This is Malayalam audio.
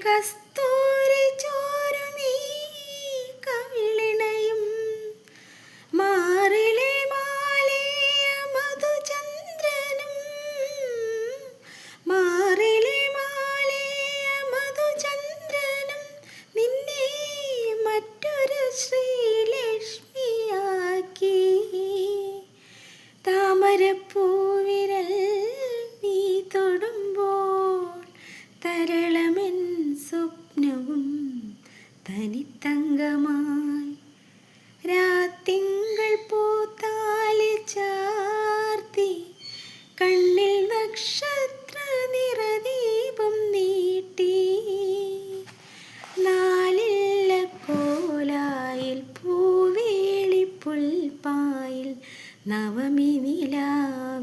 castor. തനിത്തങ്കമായി രാത്തിങ്കൾ പൂത്താലി ചാർത്തി കണ്ണിൽ നക്ഷത്ര നിറദീപം നീട്ടി. നാലില്ല കോലായിൽ പൂവേളി പുൽപ്പായിൽ നവമി നിലാ